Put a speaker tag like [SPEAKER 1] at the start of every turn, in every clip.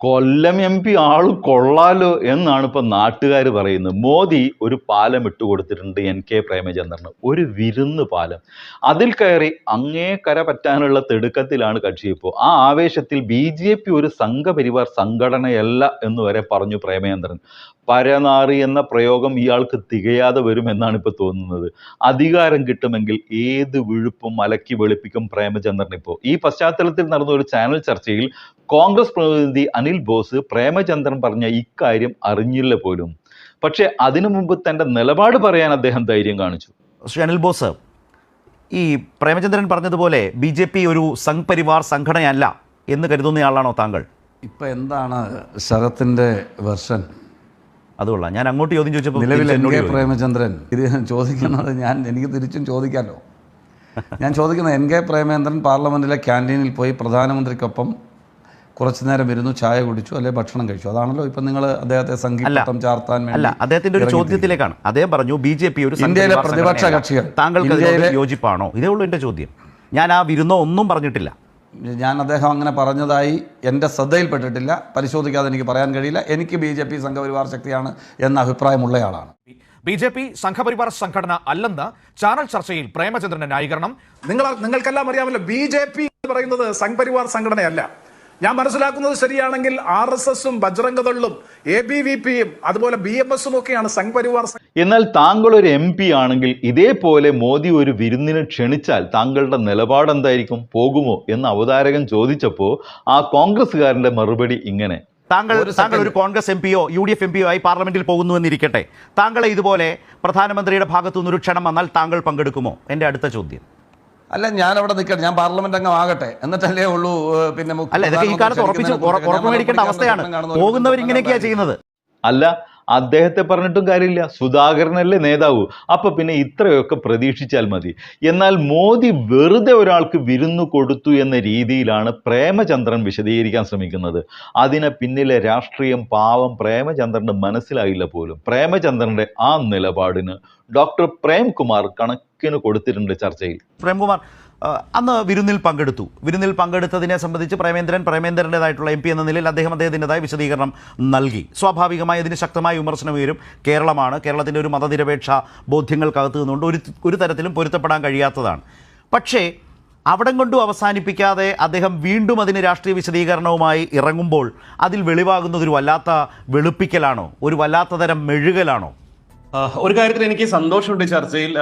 [SPEAKER 1] കൊല്ലം M P ആൾ കൊള്ളാലോ എന്നാണ് ഇപ്പൊ നാട്ടുകാർ പറയുന്നത്. മോദി ഒരു പാലം ഇട്ടുകൊടുത്തിട്ടുണ്ട് എൻ കെ പ്രേമചന്ദ്രന്. ഒരു വിരുന്ന് പാലം. അതിൽ കയറി അങ്ങേ കര പറ്റാനുള്ള തിടുക്കത്തിലാണ് കക്ഷി ഇപ്പോൾ. ആ ആവേശത്തിൽ ബി ജെ പി ഒരു സംഘപരിവാർ സംഘടനയല്ല എന്ന് വരെ പറഞ്ഞു പ്രേമചന്ദ്രൻ. പരനാറി എന്ന പ്രയോഗം ഇയാൾക്ക് തികയാതെ വരുമെന്നാണ് ഇപ്പോൾ തോന്നുന്നത്. അധികാരം കിട്ടുമെങ്കിൽ ഏത് വിഴുപ്പും മലക്കി വെളുപ്പിക്കും പ്രേമചന്ദ്രൻ ഇപ്പോൾ. ഈ പശ്ചാത്തലത്തിൽ നടന്ന ഒരു ചാനൽ ചർച്ചയിൽ കോൺഗ്രസ് പ്രതിനിധി അനിൽ ബോസ് പ്രേമചന്ദ്രൻ പറഞ്ഞ ഇക്കാര്യം അറിഞ്ഞില്ല പോലും. പക്ഷെ അതിനു മുമ്പ് തന്റെ നിലപാട് പറയാൻ അദ്ദേഹം ധൈര്യം കാണിച്ചു.
[SPEAKER 2] ശ്രീ അനിൽ ബോസ് ഈ പ്രേമചന്ദ്രൻ പറഞ്ഞതുപോലെ ബി ജെ പി ഒരു സംഘ്പരിവാർ സംഘടനയല്ല എന്ന് കരുതുന്നയാളാണോ താങ്കൾ?
[SPEAKER 3] ഇപ്പം എന്താണ് ശരത്തിന്റെ വെർഷൻ?
[SPEAKER 2] അതുകൊള്ളാം ഞാൻ അങ്ങോട്ട് ചോദ്യം ചോദിച്ചപ്പോൾ
[SPEAKER 3] നിലവിൽ
[SPEAKER 2] എന്റെ.
[SPEAKER 3] പ്രേമചന്ദ്രൻ ഇത് ചോദിക്കുന്നത് ഞാൻ എനിക്ക് തിരിച്ചും ചോദിക്കാമല്ലോ ഞാൻ ചോദിക്കുന്നത് എൻ കെ പ്രേമചന്ദ്രൻ പാർലമെന്റിലെ ക്യാന്റീനിൽ പോയി പ്രധാനമന്ത്രിക്കൊപ്പം കുറച്ചു നേരം ഇരുന്നു ചായ കുടിച്ചു അല്ലെ ഭക്ഷണം കഴിച്ചു. അതാണല്ലോ ഇപ്പം നിങ്ങൾ അദ്ദേഹത്തെ സംഗീതം ചാർത്താൻ വേണ്ടി
[SPEAKER 2] അല്ല അദ്ദേഹത്തിന്റെ ഒരു ചോദ്യത്തിലേക്കാണ്. അദ്ദേഹം പറഞ്ഞു ബി ജെ പി ഒരു
[SPEAKER 3] ഇന്ത്യയിലെ പ്രതിപക്ഷ. കക്ഷികൾ,
[SPEAKER 2] താങ്കൾക്ക് യോജിപ്പാണോ? ഇതേ ഉള്ളൂ എന്റെ ചോദ്യം. ഞാൻ ആ വിരുന്നോ ഒന്നും പറഞ്ഞിട്ടില്ല.
[SPEAKER 3] ഞാൻ അദ്ദേഹം അങ്ങനെ പറഞ്ഞതായി എന്റെ ശ്രദ്ധയിൽപ്പെട്ടിട്ടില്ല. പരിശോധിക്കാതെ എനിക്ക് പറയാൻ കഴിയില്ല. എനിക്ക് ബി ജെ പി സംഘപരിവാർ ശക്തിയാണ് എന്ന അഭിപ്രായമുള്ളയാളാണ്.
[SPEAKER 4] ബി ജെ പി സംഘപരിവാർ സംഘടന അല്ലെന്ന് ചാനൽ ചർച്ചയിൽ പ്രേമചന്ദ്രന്റെ ന്യായീകരണം.
[SPEAKER 5] നിങ്ങൾ നിങ്ങൾക്കെല്ലാം അറിയാമല്ലോ ബി ജെ പി എന്ന് പറയുന്നത് സംഘപരിവാർ സംഘടനയല്ല. ഞാൻ മനസ്സിലാക്കുന്നത് ശരിയാണെങ്കിൽ ആർ എസ് എസും ബജ്രംഗദളും എ ബി വി പിയും അതുപോലെ ബി എം എസും ഒക്കെയാണ് സംഘപരിവാർ
[SPEAKER 1] എന്നാൽ താങ്കൾ ഒരു എം പി ആണെങ്കിൽ ഇതേപോലെ മോദി ഒരു വിരുന്നിന് ക്ഷണിച്ചാൽ താങ്കളുടെ നിലപാട് എന്തായിരിക്കും? പോകുമോ എന്ന് അവതാരകൻ ചോദിച്ചപ്പോൾ ആ കോൺഗ്രസ്സുകാരന്റെ മറുപടി ഇങ്ങനെ.
[SPEAKER 2] താങ്കൾ താങ്കൾ ഒരു കോൺഗ്രസ് എം പിയോ യു ഡി എഫ് എം പിയോ ആയി പാർലമെന്റിൽ പോകുന്നു എന്നിരിക്കട്ടെ. താങ്കളെ ഇതുപോലെ പ്രധാനമന്ത്രിയുടെ ഭാഗത്തു നിന്നൊരു ക്ഷണം വന്നാൽ താങ്കൾ പങ്കെടുക്കുമോ? എന്റെ അടുത്ത ചോദ്യം.
[SPEAKER 3] അല്ല ഞാൻ അവിടെ നിൽക്കട്ടെ ഞാൻ പാർലമെന്റ് അംഗം ആകട്ടെ. എന്നിട്ടല്ലേ ഉള്ളൂ പിന്നെ
[SPEAKER 2] അല്ല ഇതൊക്കെ ഈ കാലത്ത് ഉറപ്പിച്ച് ഉറപ്പ് മേടിക്കേണ്ട അവസ്ഥയാണ്. ചെയ്യുന്നത്.
[SPEAKER 1] അല്ല അദ്ദേഹത്തെ പറഞ്ഞിട്ടും കാര്യമില്ല. സുധാകരനല്ലേ നേതാവ്. അപ്പൊ പിന്നെ ഇത്രയൊക്കെ പ്രതീക്ഷിച്ചാൽ മതി. എന്നാൽ മോദി വെറുതെ ഒരാൾക്ക് വിരുന്നു കൊടുത്തു എന്ന രീതിയിലാണ് പ്രേമചന്ദ്രൻ വിശദീകരിക്കാൻ ശ്രമിക്കുന്നത്. അതിന് പിന്നിലെ രാഷ്ട്രീയം പാവം പ്രേമചന്ദ്രന് മനസ്സിലായില്ല പോലും. പ്രേമചന്ദ്രന്റെ ആ നിലപാടിന് ഡോക്ടർ പ്രേംകുമാർ കണക്കിന് കൊടുത്തിട്ടുണ്ട് ചർച്ചയിൽ.
[SPEAKER 2] പ്രേംകുമാർ അന്ന് വിരുന്നിൽ പങ്കെടുത്തു. വിരുന്നിൽ പങ്കെടുത്തതിനെ സംബന്ധിച്ച് പ്രേമേന്ദ്രൻ പ്രേമേന്ദ്രന്റെതായിട്ടുള്ള എം പി എന്ന നിലയിൽ അദ്ദേഹം അദ്ദേഹത്തിന്റെതായ വിശദീകരണം നൽകി. സ്വാഭാവികമായി അതിന് ശക്തമായ വിമർശനം ഉയരും. കേരളമാണ് കേരളത്തിന്റെ ഒരു മതനിരപേക്ഷ ബോധ്യങ്ങൾക്കകത്ത് നിന്നുകൊണ്ട് ഒരു ഒരു തരത്തിലും പൊരുത്തപ്പെടാൻ കഴിയാത്തതാണ്. പക്ഷേ അവിടം കൊണ്ടും അവസാനിപ്പിക്കാതെ അദ്ദേഹം വീണ്ടും അതിന് രാഷ്ട്രീയ വിശദീകരണവുമായി ഇറങ്ങുമ്പോൾ അതിൽ വെളിവാകുന്നത് ഒരു വല്ലാത്ത വെളുപ്പിക്കലാണോ? ഒരു വല്ലാത്ത തരം മെഴുകലാണോ?
[SPEAKER 6] ഒരു കാര്യത്തിൽ എനിക്ക് സന്തോഷമുണ്ട് ചർച്ചയിൽ.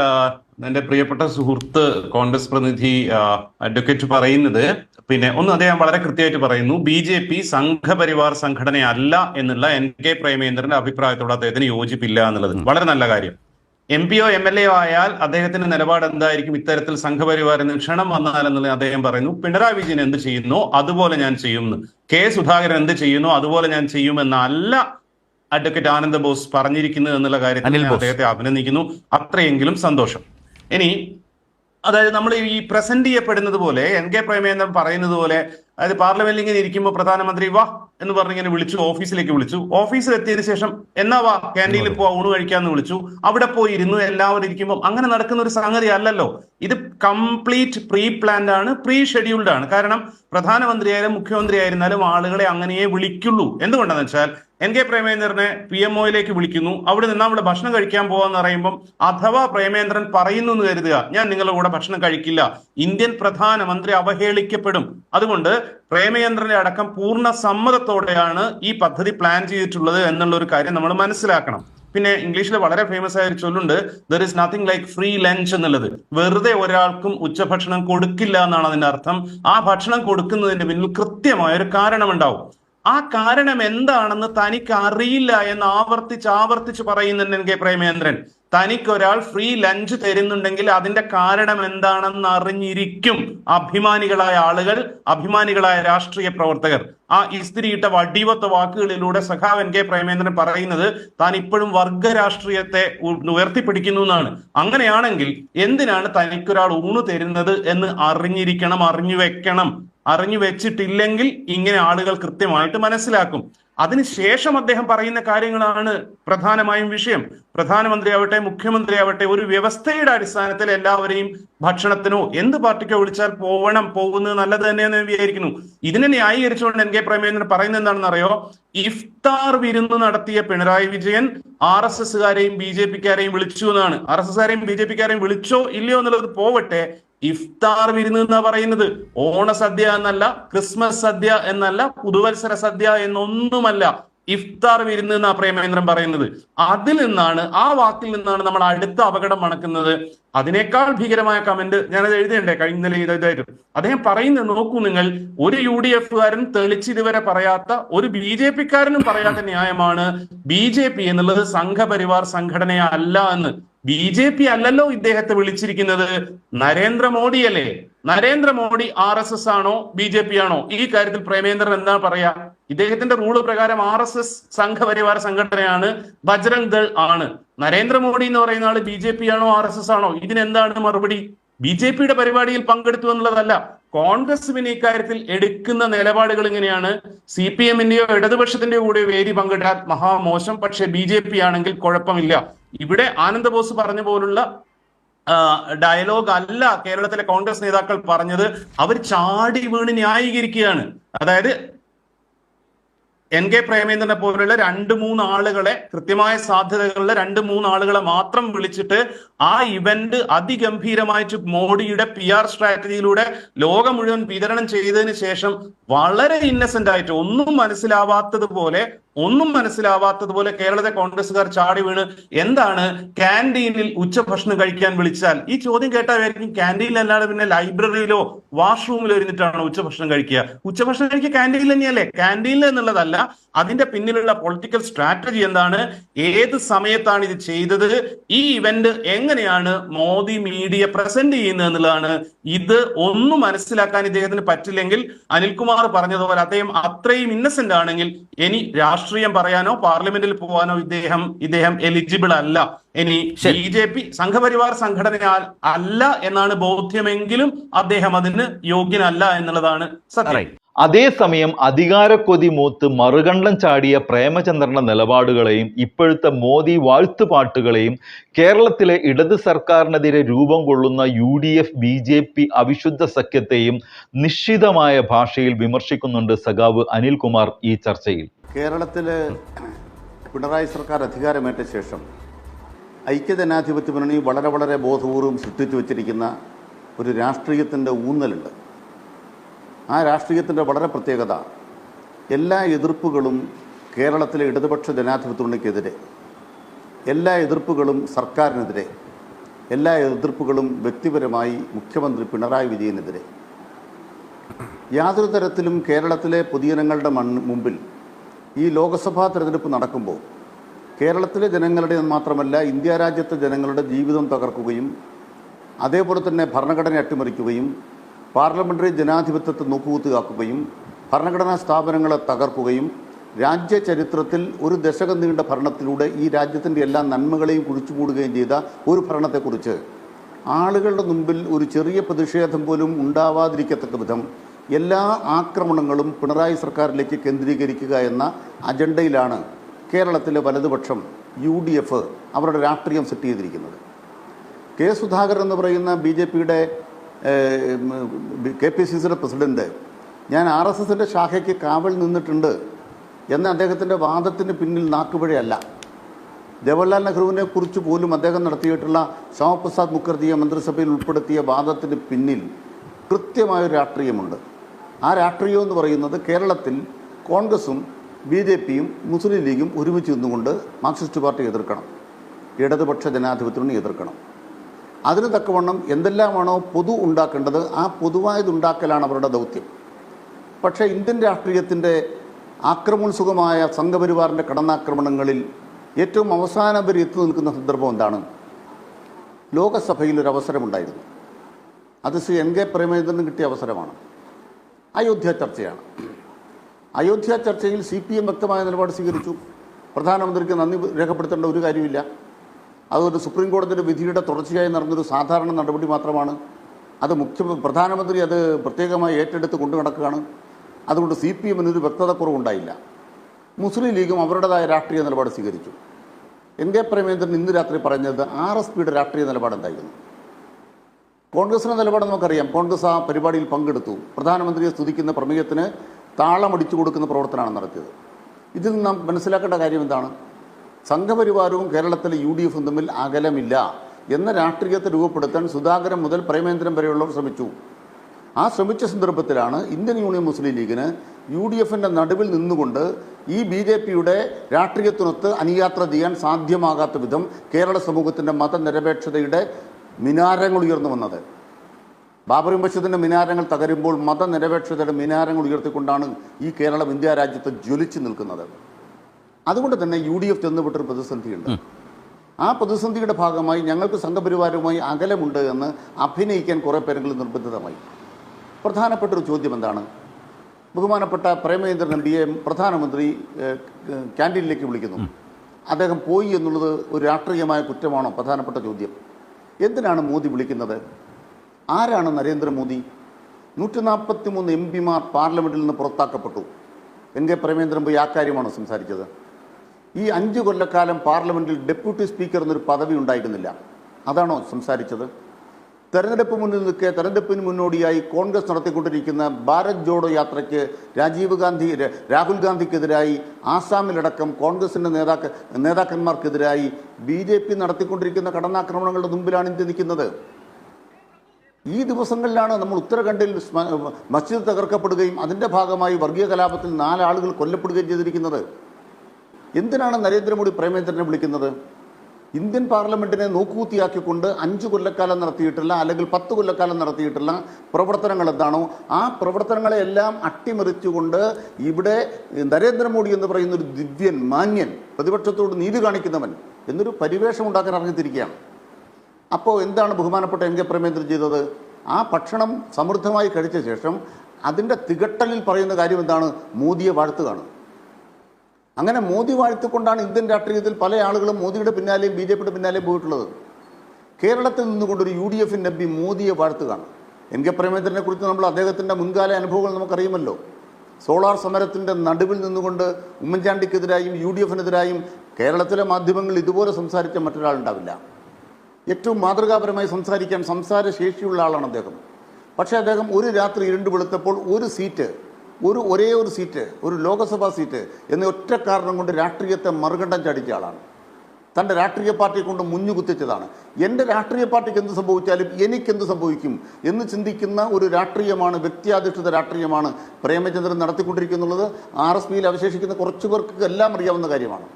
[SPEAKER 6] എന്റെ പ്രിയപ്പെട്ട സുഹൃത്ത് കോൺഗ്രസ് പ്രതിനിധി അഡ്വക്കേറ്റ് പറയുന്നത്. പിന്നെ ഒന്ന് അദ്ദേഹം വളരെ കൃത്യമായിട്ട് പറയുന്നു ബി ജെ പി സംഘപരിവാർ സംഘടനയല്ല എന്നുള്ള എൻ കെ പ്രേമേന്ദ്രന്റെ അഭിപ്രായത്തോട് അദ്ദേഹത്തിന് യോജിപ്പില്ല എന്നുള്ളത്. വളരെ നല്ല കാര്യം. എം പിയോ എം എൽ എ ആയാൽ അദ്ദേഹത്തിന്റെ നിലപാട് എന്തായിരിക്കും? ഇത്തരത്തിൽ സംഘപരിവാറിന് ക്ഷണം വന്നാൽ എന്നുള്ളത് അദ്ദേഹം പറയുന്നു. പിണറായി വിജയൻ എന്ത് ചെയ്യുന്നോ? അതുപോലെ ഞാൻ ചെയ്യുമെന്ന്. കെ സുധാകരൻ എന്ത് ചെയ്യുന്നു? അതുപോലെ ഞാൻ ചെയ്യുമെന്നല്ല അഡ്വക്കേറ്റ് ആനന്ദ ബോസ് പറഞ്ഞിരിക്കുന്നത് എന്നുള്ള കാര്യത്തിൽ. അദ്ദേഹത്തെ അഭിനന്ദിക്കുന്നു അത്രയെങ്കിലും സന്തോഷം ഇനി അതായത് നമ്മൾ ഈ പ്രസന്റ് ചെയ്യപ്പെടുന്നത് പോലെ എൻ കെ പ്രേമേന്ദ്രൻ പറയുന്നത് പോലെ അതായത് പാർലമെന്റിൽ ഇങ്ങനെ ഇരിക്കുമ്പോൾ പ്രധാനമന്ത്രി വാ എന്ന് പറഞ്ഞിങ്ങനെ വിളിച്ചു ഓഫീസിലേക്ക് വിളിച്ചു. ഓഫീസിൽ എത്തിയതിനു ശേഷം എന്നാ വാ ക്യാന്റീനിൽ പോവാ ഊണ് കഴിക്കാന്ന് വിളിച്ചു. അവിടെ പോയി ഇരുന്നു എല്ലാവരും ഇരിക്കുമ്പോൾ അങ്ങനെ നടക്കുന്ന ഒരു സംഗതി അല്ലല്ലോ. ഇത് കംപ്ലീറ്റ് പ്രീ പ്ലാൻഡ് ആണ് പ്രീ ഷെഡ്യൂൾഡ് ആണ്. കാരണം പ്രധാനമന്ത്രിയായാലും മുഖ്യമന്ത്രി ആയിരുന്നാലും ആളുകളെ അങ്ങനെയേ വിളിക്കുള്ളൂ. എന്തുകൊണ്ടാന്ന് വെച്ചാൽ എൻ കെ പ്രേമേന്ദ്രനെ പി എം ഒയിലേക്ക് വിളിക്കുന്നു. അവിടെ നിന്ന് അവിടെ ഭക്ഷണം കഴിക്കാൻ പോവാന്ന് പറയുമ്പം അഥവാ പ്രേമേന്ദ്രൻ പറയുന്നു എന്ന് കരുതുക ഞാൻ നിങ്ങളുടെ കൂടെ ഭക്ഷണം കഴിക്കില്ല. ഇന്ത്യൻ പ്രധാനമന്ത്രി അവഹേളിക്കപ്പെടും. അതുകൊണ്ട് പ്രേമചന്ദ്രന്റെ അടക്കം പൂർണ സമ്മതത്തോടെയാണ് ഈ പദ്ധതി പ്ലാൻ ചെയ്തിട്ടുള്ളത് എന്നുള്ള ഒരു കാര്യം നമ്മൾ മനസ്സിലാക്കണം. പിന്നെ ഇംഗ്ലീഷിൽ വളരെ ഫേമസ് ആയ ഒരു ചൊല്ലുണ്ട് there is nothing like free lunch എന്നുള്ളത്. വെറുതെ ഒരാൾക്കും ഉച്ചഭക്ഷണം കൊടുക്കില്ല എന്നാണ് അതിന്റെ അർത്ഥം. ആ ഭക്ഷണം കൊടുക്കുന്നതിന്റെ പിന്നിൽ കൃത്യമായ ഒരു കാരണമുണ്ടാവും. ആ കാരണം എന്താണെന്ന് തനിക്ക് അറിയില്ല എന്ന് ആവർത്തിച്ച് ആവർത്തിച്ച് പറയുന്നുണ്ട് കെ പ്രേമേന്ദ്രൻ. തനിക്ക് ഒരാൾ ഫ്രീ ലഞ്ച് തരുന്നുണ്ടെങ്കിൽ അതിന്റെ കാരണം എന്താണെന്ന് അറിഞ്ഞിരിക്കും അഭിമാനികളായ ആളുകൾ അഭിമാനികളായ രാഷ്ട്രീയ പ്രവർത്തകർ. ആ ഇസ്തിരിയിട്ട വടിവത്ത വാക്കുകളിലൂടെ സഖാവ് എൻ കെ പ്രേമേന്ദ്രൻ പറയുന്നത് താൻ ഇപ്പോഴും വർഗ രാഷ്ട്രീയത്തെ ഉയർത്തിപ്പിടിക്കുന്നു എന്നാണ്. അങ്ങനെയാണെങ്കിൽ എന്തിനാണ് തനിക്കൊരാൾ ഊണ് തരുന്നത് എന്ന് അറിഞ്ഞിരിക്കണം അറിഞ്ഞു വെക്കണം? അറിഞ്ഞു വെച്ചിട്ടില്ലെങ്കിൽ ഇങ്ങനെ ആളുകൾ കൃത്യമായിട്ട് മനസ്സിലാക്കും. അതിനുശേഷം അദ്ദേഹം പറയുന്ന കാര്യങ്ങളാണ് പ്രധാനമായും വിഷയം. പ്രധാനമന്ത്രി ആവട്ടെ മുഖ്യമന്ത്രി ആവട്ടെ ഒരു വ്യവസ്ഥയുടെ അടിസ്ഥാനത്തിൽ എല്ലാവരെയും ഭക്ഷണത്തിനോ എന്ത് പാർട്ടിക്കോ വിളിച്ചാൽ പോവണം പോകുന്നത് നല്ലത് തന്നെയെന്ന് വിചാരിക്കുന്നു. ഇതിനെ ന്യായീകരിച്ചുകൊണ്ട് എൻ കെ പ്രേമേന്ദ്രൻ പറയുന്നത് എന്താണെന്ന് അറിയോ ഇഫ്താർ വിരുന്ന് നടത്തിയ പിണറായി വിജയൻ ആർ എസ് എസ്സുകാരെയും ബി ജെ പിക്കാരെയും വിളിച്ചു എന്നാണ്. ആർ എസ് എസ്സുകാരെയും ബി ജെ പിക്കാരെയും വിളിച്ചോ ഇല്ലയോ എന്നുള്ളത് പോവട്ടെ ഇഫ്താർ വിരുന്ന് എന്നാ പറയുന്നത്? ഓണസദ്യ എന്നല്ല ക്രിസ്മസ് സദ്യ എന്നല്ല പുതുവത്സര സദ്യ എന്നൊന്നുമല്ല ഇഫ്താർ വിരുന്ന് എന്നാ പ്രേമേന്ദ്രൻ പറയുന്നത്. അതിൽ നിന്നാണ് ആ വാക്കിൽ നിന്നാണ് നമ്മൾ അടുത്ത അപകടം മണക്കുന്നത്. അതിനേക്കാൾ ഭീകരമായ കമന്റ് ഞാനത് എഴുതേണ്ടേ കഴിഞ്ഞ ഇതായിരുന്നു അദ്ദേഹം പറയുന്നത് നോക്കൂ നിങ്ങൾ ഒരു യു ഡി എഫുകാരൻ തെളിച്ച് ഇതുവരെ പറയാത്ത ഒരു ബി ജെ പിക്കാരനും പറയാത്ത ന്യായമാണ് ബി ജെ പി എന്നുള്ളത് സംഘപരിവാർ സംഘടനയല്ല എന്ന്. ബി ജെ പി അല്ലല്ലോ ഇദ്ദേഹത്തെ വിളിച്ചിരിക്കുന്നത്. നരേന്ദ്രമോദിയല്ലേ? നരേന്ദ്രമോദി ആർ എസ് എസ് ആണോ ബി ജെ പി ആണോ? ഈ കാര്യത്തിൽ പ്രേമേന്ദ്രൻ എന്താ പറയാ? ഇദ്ദേഹത്തിന്റെ റൂൾ പ്രകാരം ആർ എസ് എസ് സംഘപരിവാര സംഘടനയാണ് ബജ്രംഗ് ദൾ ആണ്. നരേന്ദ്രമോദി എന്ന് പറയുന്ന ആൾ ബി ജെ പി ആണോ ആർ എസ് എസ് ആണോ? ഇതിനെന്താണ് മറുപടി? ബി ജെ പിയുടെ പരിപാടിയിൽ പങ്കെടുത്തു എന്നുള്ളതല്ല. കോൺഗ്രസ് പിന്നെ ഇക്കാര്യത്തിൽ എടുക്കുന്ന നിലപാടുകൾ ഇങ്ങനെയാണ്. സി പി എമ്മിന്റെയോ ഇടതുപക്ഷത്തിന്റെയോ കൂടെ വേദി പങ്കിട്ടാൽ മഹാമോശം. പക്ഷെ ബി ജെ പി ആണെങ്കിൽ കുഴപ്പമില്ല. ഇവിടെ ആനന്ദ ബോസ് പറഞ്ഞ പോലുള്ള ഡയലോഗ് അല്ല കേരളത്തിലെ കോൺഗ്രസ് നേതാക്കൾ പറഞ്ഞത്. അവർ ചാടി വീണ് ന്യായീകരിക്കുകയാണ്. അതായത് എൻ കെ പ്രേമേന്ദ്രനെ പോലുള്ള രണ്ട് മൂന്ന് ആളുകളെ കൃത്യമായ സാധ്യതകളുള്ള രണ്ട് മൂന്ന് ആളുകളെ മാത്രം വിളിച്ചിട്ട് ആ ഇവന്റ് അതിഗംഭീരമായിട്ട് മോഡിയുടെ പി ആർ സ്ട്രാറ്റജിയിലൂടെ ലോകം മുഴുവൻ വിതരണം ചെയ്തതിന് ശേഷം വളരെ ഇന്നസെന്റ് ആയിട്ട് ഒന്നും മനസ്സിലാവാത്തതുപോലെ ഒന്നും മനസ്സിലാവാത്തതുപോലെ കേരളത്തെ കോൺഗ്രസ്സുകാർ ചാടി വീണ്. എന്താണ് ക്യാന്റീനിൽ ഉച്ചഭക്ഷണം കഴിക്കാൻ വിളിച്ചാൽ? ഈ ചോദ്യം കേട്ടായിരിക്കും ക്യാന്റീനിൽ അല്ലാതെ പിന്നെ ലൈബ്രറിയിലോ വാഷ്റൂമിലോ ഇരുന്നിട്ടാണ് ഉച്ചഭക്ഷണം കഴിക്കുക. ഉച്ചഭക്ഷണം കഴിക്കുക ക്യാന്റീനിൽ തന്നെയല്ലേ? ക്യാന്റീനിൽ എന്നുള്ളതല്ല അതിന്റെ പിന്നിലുള്ള പൊളിറ്റിക്കൽ സ്ട്രാറ്റജി എന്താണ്? ഏത് സമയത്താണ് ഇത് ചെയ്തത്? ഈ ഇവന്റ് എങ്ങനെയാണ് മോദി മീഡിയ പ്രസന്റ് ചെയ്യുന്നത് എന്നുള്ളതാണ്. ഇത് ഒന്നും മനസ്സിലാക്കാൻ ഇദ്ദേഹത്തിന് പറ്റില്ലെങ്കിൽ അനിൽകുമാർ പറഞ്ഞതുപോലെ അദ്ദേഹം അത്രയും ഇന്നസെന്റ് ആണെങ്കിൽ ഇനി രാഷ്ട്രീയം പറയാനോ പാർലമെന്റിൽ പോകാനോ ഇദ്ദേഹം ഇദ്ദേഹം എലിജിബിൾ അല്ല. ഇനി ബി ജെ പി സംഘപരിവാർ സംഘടന അല്ല എന്നാണ് ബോധ്യമെങ്കിലും അദ്ദേഹം അതിന് യോഗ്യനല്ല എന്നുള്ളതാണ് സത്യം.
[SPEAKER 1] അതേസമയം അധികാരക്കൊതി മൂത്ത് മറുകണ്ഠം ചാടിയ പ്രേമചന്ദ്രന്റെ നിലപാടുകളെയും ഇപ്പോഴത്തെ മോദി വാഴ്ത്തുപാട്ടുകളെയും കേരളത്തിലെ ഇടത് സർക്കാരിനെതിരെ രൂപം കൊള്ളുന്ന U D F B J P അവിശുദ്ധ സഖ്യത്തെയും നിശ്ചിതമായ ഭാഷയിൽ വിമർശിക്കുന്നുണ്ട് സഖാവ് അനിൽകുമാർ ഈ ചർച്ചയിൽ.
[SPEAKER 7] കേരളത്തിലെ പിണറായി സർക്കാർ അധികാരമേറ്റ ശേഷം ഐക്യജനാധിപത്യ മുന്നണി വളരെ വളരെ ബോധപൂർവം സൃഷ്ടിച്ചു വച്ചിരിക്കുന്ന ഒരു രാഷ്ട്രീയത്തിന്റെ ഊന്നലുണ്ട്. ആ രാഷ്ട്രീയത്തിന്റെ വളരെ പ്രത്യേകത എല്ലാ എതിർപ്പുകളും കേരളത്തിലെ ഇടതുപക്ഷ ജനാധിപത്യത്തിനെതിരെ എല്ലാ എതിർപ്പുകളും സർക്കാരിനെതിരെ എല്ലാ എതിർപ്പുകളും വ്യക്തിപരമായി മുഖ്യമന്ത്രി പിണറായി വിജയനെതിരെ. യാതൊരു തരത്തിലും കേരളത്തിലെ പൊതുജനങ്ങളുടെ മണ്ണ് മുമ്പിൽ ഈ ലോക്സഭാ തെരഞ്ഞെടുപ്പ് നടക്കുമ്പോൾ കേരളത്തിലെ ജനങ്ങളുടെ മാത്രമല്ല ഇന്ത്യ രാജ്യത്തെ ജനങ്ങളുടെ ജീവിതം തകർക്കുകയും അതേപോലെ തന്നെ ഭരണഘടന അട്ടിമറിക്കുകയും പാർലമെന്ററി ജനാധിപത്യത്തെ നോക്കുകൂത്തുകാക്കുകയും ഭരണഘടനാ സ്ഥാപനങ്ങളെ തകർക്കുകയും രാജ്യ ചരിത്രത്തിൽ ഒരു ദശകം നീണ്ട ഭരണത്തിലൂടെ ഈ രാജ്യത്തിന്റെ എല്ലാ നന്മകളെയും കുഴിച്ചുമൂടുകയും ചെയ്ത ഒരു ഭരണത്തെക്കുറിച്ച് ആളുകളുടെ മുമ്പിൽ ഒരു ചെറിയ പ്രതിഷേധം പോലും ഉണ്ടാവാതിരിക്കത്തക്ക വിധം എല്ലാ ആക്രമണങ്ങളും പിണറായി സർക്കാരിലേക്ക് കേന്ദ്രീകരിക്കുക എന്ന അജണ്ടയിലാണ് കേരളത്തിലെ വലതുപക്ഷം യു ഡി എഫ് അവരുടെ രാഷ്ട്രീയം സെറ്റ് ചെയ്തിരിക്കുന്നത്. കെ സുധാകരൻ എന്ന് പറയുന്ന ബി ജെ പിയുടെ കെ പി സി സിയുടെ പ്രസിഡന്റ് ഞാൻ ആർ എസ് എസിന്റെ ശാഖയ്ക്ക് കാവൽ നിന്നിട്ടുണ്ട് എന്ന അദ്ദേഹത്തിന്റെ വാദത്തിന് പിന്നിൽ നാക്കുപഴയല്ല ജവഹർലാൽ നെഹ്റുവിനെ കുറിച്ച് പോലും അദ്ദേഹം നടത്തിയിട്ടുള്ള ശ്യാമപ്രസാദ് മുഖർജിയെ മന്ത്രിസഭയിൽ ഉൾപ്പെടുത്തിയ വാദത്തിന് പിന്നിൽ കൃത്യമായൊരു രാഷ്ട്രീയമുണ്ട്. ആ രാഷ്ട്രീയം എന്ന് പറയുന്നത് കേരളത്തിൽ കോൺഗ്രസും ബി ജെ പിയും മുസ്ലിം ലീഗും ഒരുമിച്ച് നിന്നുകൊണ്ട് മാർക്സിസ്റ്റ് പാർട്ടി എതിർക്കണം. ഇടതുപക്ഷ ജനാധിപത്യത്തിനെ എതിർക്കണം. അതിന് തക്കവണ്ണം എന്തെല്ലാമാണോ പൊതു ഉണ്ടാക്കേണ്ടത് ആ പൊതുവായതുണ്ടാക്കലാണ് അവരുടെ ദൗത്യം. പക്ഷേ ഇന്ത്യൻ രാഷ്ട്രീയത്തിന്റെ ആക്രമണസുഖമായ സംഘപരിവാറിന്റെ കടന്നാക്രമണങ്ങളിൽ ഏറ്റവും അവസാനം വരെ എത്തി നിൽക്കുന്ന സന്ദർഭം എന്താണ്? ലോകസഭയിൽ ഒരു അവസരമുണ്ടായിരുന്നു അത് ശ്രീ എൻ കെ പ്രേമചന്ദ്രന് കിട്ടിയ അവസരമാണ്. അയോധ്യ ചർച്ചയാണ്. അയോധ്യ ചർച്ചയിൽ സി പി എം വ്യക്തമായ നിലപാട് സ്വീകരിച്ചു. പ്രധാനമന്ത്രിക്ക് നന്ദി രേഖപ്പെടുത്തേണ്ട ഒരു കാര്യമില്ല അതൊരു സുപ്രീം കോടതിയുടെ വിധിയുടെ തുടർച്ചയായി നടന്നൊരു സാധാരണ നടപടി മാത്രമാണ്. അത് മുഖ്യ പ്രധാനമന്ത്രി അത് പ്രത്യേകമായി ഏറ്റെടുത്ത് കൊണ്ടു നടക്കുകയാണ് അതുകൊണ്ട് സി പി എമ്മിനൊരു വ്യക്തതക്കുറവുണ്ടായില്ല. മുസ്ലിം ലീഗും അവരുടേതായ രാഷ്ട്രീയ നിലപാട് സ്വീകരിച്ചു. എൻ കെ പ്രേമേന്ദ്രൻ ഇന്ന് രാത്രി പറഞ്ഞത് ആർ എസ് പിയുടെ രാഷ്ട്രീയ നിലപാടെന്തായിരുന്നു? കോൺഗ്രസിന്റെ നിലപാട് നമുക്കറിയാം. കോൺഗ്രസ് ആ പരിപാടിയിൽ പങ്കെടുത്തു. പ്രധാനമന്ത്രിയെ സ്തുതിക്കുന്ന പ്രമേയത്തിന് താളമടിച്ചു കൊടുക്കുന്ന പ്രവർത്തനമാണ് നടത്തിയത്. ഇതിൽ നാം മനസ്സിലാക്കേണ്ട കാര്യം എന്താണ്? സംഘപരിവാരവും കേരളത്തിലെ യു ഡി എഫും തമ്മിൽ അകലമില്ല എന്ന രാഷ്ട്രീയത്തെ രൂപപ്പെടുത്താൻ സുധാകരൻ മുതൽ പ്രേമേന്ദ്രൻ വരെയുള്ളവർ ശ്രമിച്ചു. ആ ശ്രമിച്ച സന്ദർഭത്തിലാണ് ഇന്ത്യൻ യൂണിയൻ മുസ്ലിം ലീഗിന് യു ഡി എഫിന്റെ നടുവിൽ നിന്നുകൊണ്ട് ഈ ബി ജെ പിയുടെ രാഷ്ട്രീയത്തിനൊത്ത് അനുയാത്ര ചെയ്യാൻ സാധ്യമാകാത്ത വിധം കേരള സമൂഹത്തിന്റെ മതനിരപേക്ഷതയുടെ മിനാരങ്ങൾ ഉയർന്നു വന്നത്. ബാബറി മസ്ജിദിന്റെ മിനാരങ്ങൾ തകരുമ്പോൾ മതനിരപേക്ഷതയുടെ മിനാരങ്ങൾ ഉയർത്തിക്കൊണ്ടാണ് ഈ കേരളം ഇന്ത്യ രാജ്യത്ത് ജ്വലിച്ചു നിൽക്കുന്നത്. അതുകൊണ്ട് തന്നെ യു ഡി എഫ് ചെന്നുവിട്ടൊരു പ്രതിസന്ധിയുണ്ട്. ആ പ്രതിസന്ധിയുടെ ഭാഗമായി ഞങ്ങൾക്ക് സംഘപരിവാരവുമായി അകലമുണ്ട് എന്ന് അഭിനയിക്കാൻ കുറേ പേരെങ്കിലും നിർബന്ധിതമായി. പ്രധാനപ്പെട്ട ഒരു ചോദ്യം എന്താണ് ബഹുമാനപ്പെട്ട പ്രേമചന്ദ്രൻ എം എ പ്രധാനമന്ത്രി ക്യാന്റീനിലേക്ക് വിളിക്കുന്നു. അദ്ദേഹം പോയി എന്നുള്ളത് ഒരു രാഷ്ട്രീയമായ കുറ്റമാണോ? പ്രധാനപ്പെട്ട ചോദ്യം. എന്തിനാണ് മോദി വിളിക്കുന്നത്? ആരാണ് നരേന്ദ്രമോദി? നൂറ്റി നാൽപ്പത്തി മൂന്ന് എം പിമാർ പാർലമെന്റിൽ നിന്ന് പുറത്താക്കപ്പെട്ടു. എൻ കെ പ്രേമേന്ദ്രൻ പോയി ആ കാര്യമാണോ സംസാരിച്ചത്? ഈ അഞ്ച് കൊല്ലക്കാലം പാർലമെന്റിൽ ഡെപ്യൂട്ടി സ്പീക്കർ എന്നൊരു പദവി ഉണ്ടായിരുന്നില്ല. അതാണോ സംസാരിച്ചത്? തെരഞ്ഞെടുപ്പ് മുന്നിൽ നിൽക്കെ തെരഞ്ഞെടുപ്പിന് മുന്നോടിയായി കോൺഗ്രസ് നടത്തിക്കൊണ്ടിരിക്കുന്ന ഭാരത് ജോഡോ യാത്രയ്ക്ക് രാജീവ് ഗാന്ധി രാഹുൽ ഗാന്ധിക്കെതിരായി ആസാമിലടക്കം കോൺഗ്രസിന്റെ നേതാക്ക നേതാക്കന്മാർക്കെതിരായി ബി ജെ പി നടത്തിക്കൊണ്ടിരിക്കുന്ന കടന്നാക്രമണങ്ങളുടെ മുമ്പിലാണ് ഇന്ത്യ നിൽക്കുന്നത്. ഈ ദിവസങ്ങളിലാണ് നമ്മൾ ഉത്തരാഖണ്ഡിൽ മസ്ജിദ് തകർക്കപ്പെടുകയും അതിന്റെ ഭാഗമായി വർഗീയ കലാപത്തിൽ നാലാളുകൾ കൊല്ലപ്പെടുകയും ചെയ്തിരിക്കുന്നത്. എന്തിനാണ് നരേന്ദ്രമോദി പ്രേമേന്ദ്രനെ വിളിക്കുന്നത്? ഇന്ത്യൻ പാർലമെന്റിനെ നോക്കൂത്തിയാക്കിക്കൊണ്ട് അഞ്ച് കൊല്ലക്കാലം നടത്തിയിട്ടുള്ള അല്ലെങ്കിൽ പത്ത് കൊല്ലക്കാലം നടത്തിയിട്ടുള്ള പ്രവർത്തനങ്ങൾ എന്താണോ ആ പ്രവർത്തനങ്ങളെല്ലാം അട്ടിമറിച്ചുകൊണ്ട് ഇവിടെ നരേന്ദ്രമോദി എന്ന് പറയുന്ന ഒരു ദിവ്യൻ മാന്യൻ പ്രതിപക്ഷത്തോട് നീതി കാണിക്കുന്നവൻ എന്നൊരു പരിവേഷം ഉണ്ടാക്കാൻ ഇറങ്ങിത്തിരിക്കുകയാണ്. അപ്പോൾ എന്താണ് ബഹുമാനപ്പെട്ട എം കെ പ്രേമേന്ദ്രൻ ചെയ്തത്? ആ ഭക്ഷണം സമൃദ്ധമായി കഴിച്ച ശേഷം അതിന്റെ തികട്ടലിൽ പറയുന്ന കാര്യം എന്താണ്? മോദിയെ വാഴ്ത്തുകയാണ്. അങ്ങനെ മോദി വാഴ്ത്തിക്കൊണ്ടാണ് ഇന്ത്യൻ രാഷ്ട്രീയത്തിൽ പല ആളുകളും മോദിയുടെ പിന്നാലെയും ബി ജെ പിയുടെ പിന്നാലെയും പോയിട്ടുള്ളത്. കേരളത്തിൽ നിന്നുകൊണ്ടൊരു യു ഡി എഫിന്റെ നബി മോദിയെ വാഴ്ത്തുകയാണ്. എൻ കെ പ്രേമേന്ദ്രനെ കുറിച്ച് നമ്മൾ അദ്ദേഹത്തിന്റെ മുൻകാല അനുഭവങ്ങൾ നമുക്കറിയുമല്ലോ. സോളാർ സമരത്തിന്റെ നടുവിൽ നിന്നുകൊണ്ട് ഉമ്മൻചാണ്ടിക്കെതിരായും യു ഡി എഫിനെതിരായും കേരളത്തിലെ മാധ്യമങ്ങൾ ഇതുപോലെ സംസാരിച്ച മറ്റൊരാളുണ്ടാവില്ല. ഏറ്റവും മാതൃകാപരമായി സംസാരിക്കാൻ സംസാര ശേഷിയുള്ള ആളാണ് അദ്ദേഹം. പക്ഷേ അദ്ദേഹം ഒരു രാത്രി ഇരുണ്ട് വെളുത്തപ്പോൾ ഒരു സീറ്റ് ഒരു ഒരേ ഒരു സീറ്റ് ഒരു ലോകസഭാ സീറ്റ് എന്ന ഒറ്റ കാരണം കൊണ്ട് രാഷ്ട്രീയത്തെ മറുകണ്ഠം ചടിച്ച ആളാണ്. തന്റെ രാഷ്ട്രീയ പാർട്ടിയെ കൊണ്ട് മുഞ്ഞു കുത്തിച്ചതാണ്. എന്റെ രാഷ്ട്രീയ പാർട്ടിക്ക് എന്ത് സംഭവിച്ചാലും എനിക്കെന്ത് സംഭവിക്കും എന്ന് ചിന്തിക്കുന്ന ഒരു രാഷ്ട്രീയമാണ് വ്യക്തിയാധിഷ്ഠിത രാഷ്ട്രീയമാണ് പ്രേമചന്ദ്രൻ നടത്തിക്കൊണ്ടിരിക്കുന്നുള്ളത് ആർ എസ് പിയിൽ അവശേഷിക്കുന്ന കുറച്ച് പേർക്ക് എല്ലാം അറിയാവുന്ന കാര്യമാണ്.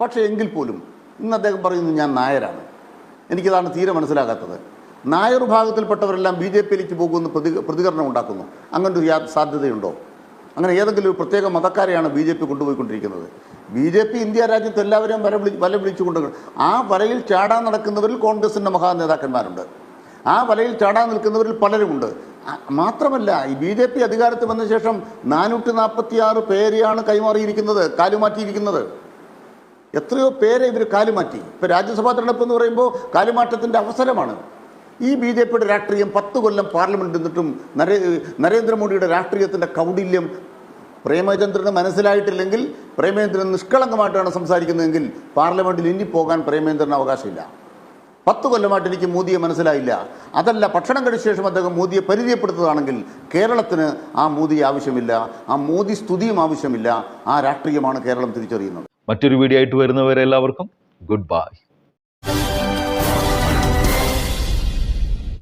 [SPEAKER 7] പക്ഷേ എങ്കിൽ പോലും ഇന്ന് അദ്ദേഹം പറയുന്നത് ഞാൻ നായരാണ്. എനിക്കതാണ് തീരെ മനസ്സിലാകാത്തത്. നായർ വിഭാഗത്തിൽപ്പെട്ടവരെല്ലാം ബി ജെ പിയിലേക്ക് പോകുമെന്ന് പ്രതി പ്രതികരണം ഉണ്ടാക്കുന്നു. അങ്ങനൊരു സാധ്യതയുണ്ടോ? അങ്ങനെ ഏതെങ്കിലും ഒരു പ്രത്യേക മതക്കാരെയാണ് ബി ജെ പി കൊണ്ടുപോയിക്കൊണ്ടിരിക്കുന്നത്. ബി ജെ പി ഇന്ത്യ രാജ്യത്ത് എല്ലാവരെയും വല വിളി വല വിളിച്ചുകൊണ്ട് ആ വലയിൽ ചാടാൻ നടക്കുന്നവരിൽ കോൺഗ്രസിന്റെ മഹാ നേതാക്കന്മാരുണ്ട്. ആ വലയിൽ ചാടാൻ നിൽക്കുന്നവരിൽ പലരുമുണ്ട്. മാത്രമല്ല ഈ ബി ജെ പി അധികാരത്തിൽ വന്ന ശേഷം നാനൂറ്റി നാൽപ്പത്തി ആറ് പേരെയാണ് കൈമാറിയിരിക്കുന്നത് കാലുമാറ്റിയിരിക്കുന്നത്. എത്രയോ പേരെ ഇവർ കാലുമാറ്റി. ഇപ്പോൾ രാജ്യസഭാ തെരഞ്ഞെടുപ്പ് എന്ന് പറയുമ്പോൾ കാലുമാറ്റത്തിന്റെ അവസരമാണ്. ഈ ബി ജെ പിയുടെ രാഷ്ട്രീയം പത്ത് കൊല്ലം പാർലമെന്റ് നിന്നിട്ടും നരേ നരേന്ദ്രമോദിയുടെ രാഷ്ട്രീയത്തിന്റെ കൗടില്യം പ്രേമചന്ദ്രന് മനസ്സിലായിട്ടില്ലെങ്കിൽ പ്രേമേന്ദ്രൻ നിഷ്കളങ്കമായിട്ടാണ് സംസാരിക്കുന്നതെങ്കിൽ പാർലമെന്റിൽ ഇനി പോകാൻ പ്രേമേന്ദ്രന് അവകാശമില്ല. പത്ത് കൊല്ലമായിട്ട് എനിക്ക് മോദിയെ മനസ്സിലായില്ല. അതല്ല ഭക്ഷണം കഴിച്ച ശേഷം അദ്ദേഹം മോദിയെ പരിചയപ്പെടുത്തതാണെങ്കിൽ കേരളത്തിന് ആ മോദി ആവശ്യമില്ല ആ മോദി സ്തുതിയും ആവശ്യമില്ല ആ രാഷ്ട്രീയമാണ് കേരളം തിരിച്ചറിയുന്നത്.
[SPEAKER 1] മറ്റൊരു വീഡിയോ ആയിട്ട് വരുന്നവരെല്ലാവർക്കും ഗുഡ് ബൈ.